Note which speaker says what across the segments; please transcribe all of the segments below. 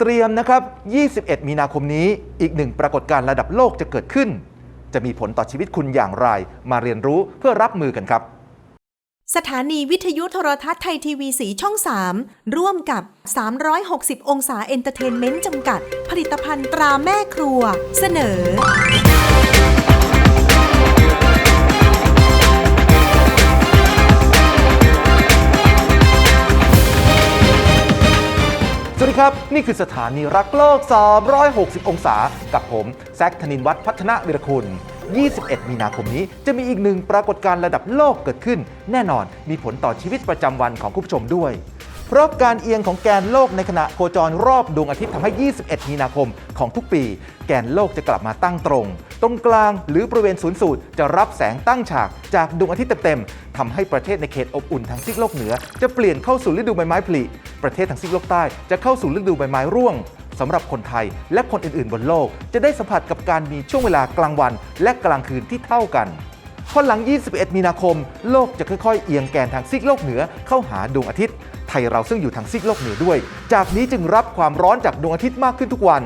Speaker 1: เตรียมนะครับ 21 มีนาคมนี้อีกหนึ่งปรากฏการณ์ระดับโลกจะเกิดขึ้น จะมีผลต่อชีวิตคุณอย่างไร มาเรียนรู้เพื่อรับมือกันครับ
Speaker 2: สถานีวิทยุโทรทัศน์ไทยทีวีสีช่อง 3 ร่วมกับ 360 องศาเอนเตอร์เทนเมนต์จำกัด ผลิตภัณฑ์ตราแม่ครัว เสนอ
Speaker 1: สวัสดีครับ นี่คือสถานีรักโลก 360 องศา กับผม แซคธนินวัฒน์พัฒนาวิรคุณ 21 มีนาคมนี้จะมีอีกหนึ่งปรากฏการณ์ระดับโลกเกิดขึ้น แน่นอนมีผลต่อชีวิตประจำวันของคุณผู้ชมด้วย เพราะการเอียงของแกนโลกในขณะโคจรรอบดวงอาทิตย์ทำให้ 21 มีนาคมของทุกปี แกนโลกจะกลับมาตั้งตรง ตรงกลางหรือบริเวณศูนย์สูตรจะรับแสงตั้งฉากจากดวงอาทิตย์เต็มๆทำให้ประเทศในเขตอบอุ่นทางซีกโลกเหนือ จะเปลี่ยนเข้าสู่ฤดูใบไม้ผลิ ประเทศทางซีกโลกใต้จะเข้าสู่ฤดูใบไม้ร่วงสำหรับคนไทยและคนอื่นๆ บนโลก จะได้สัมผัสกับการมีช่วงเวลากลางวัน และกลางคืนที่เท่ากันพอหลัง 21 มีนาคม โลกจะค่อยๆ เอียงแกนทางซีกโลกเหนือเข้าหาดวงอาทิตย์ ไทยเราซึ่งอยู่ทางซีกโลกเหนือด้วย จากนี้จึงรับความร้อนจากดวงอาทิตย์มากขึ้นทุกวัน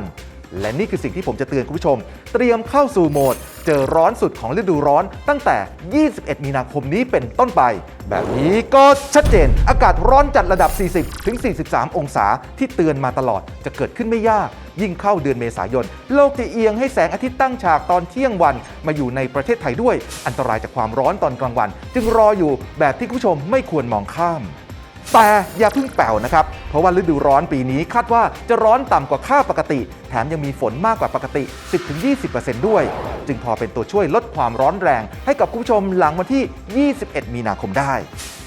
Speaker 1: และนี่คือสิ่งที่ผมจะเตือนคุณผู้ชม เตรียมเข้าสู่โหมด เจอร้อนสุดของฤดูร้อน ตั้งแต่ 21 มีนาคมนี้เป็นต้นไป แบบนี้ก็ชัดเจน อากาศร้อนจัดระดับ 40 ถึง 43 องศาที่เตือนมาตลอดจะเกิดขึ้นไม่ยากยิ่งเข้าเดือนเมษายน โลกจะเอียงให้แสงอาทิตย์ตั้งฉากตอนเที่ยงวัน มาอยู่ในประเทศไทยด้วย อันตรายจากความร้อนตอนกลางวัน จึงรออยู่แบบที่คุณผู้ชมไม่ควรมองข้าม แต่อย่าเพิ่งแป่วนะครับ เพราะว่าฤดูร้อนปีนี้คาดว่าจะร้อนต่ำกว่าค่าปกติ แถมยังมีฝนมากกว่าปกติ 10-20%ด้วย จึงพอเป็นตัวช่วยลดความร้อนแรง ให้กับคุณผู้ชมหลังวันที่ 21 มีนาคมได้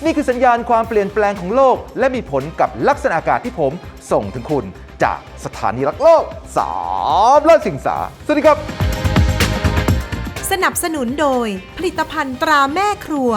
Speaker 1: นี่คือสัญญาณความเปลี่ยนแปลงของโลก และมีผลกับลักษณะอากาศที่ผมส่งถึงคุณ จากสถานีรักโลกสามและสิงสาสวัสดีครับ
Speaker 2: สนับสนุนโดยผลิตภัณฑ์ตราแม่ครัว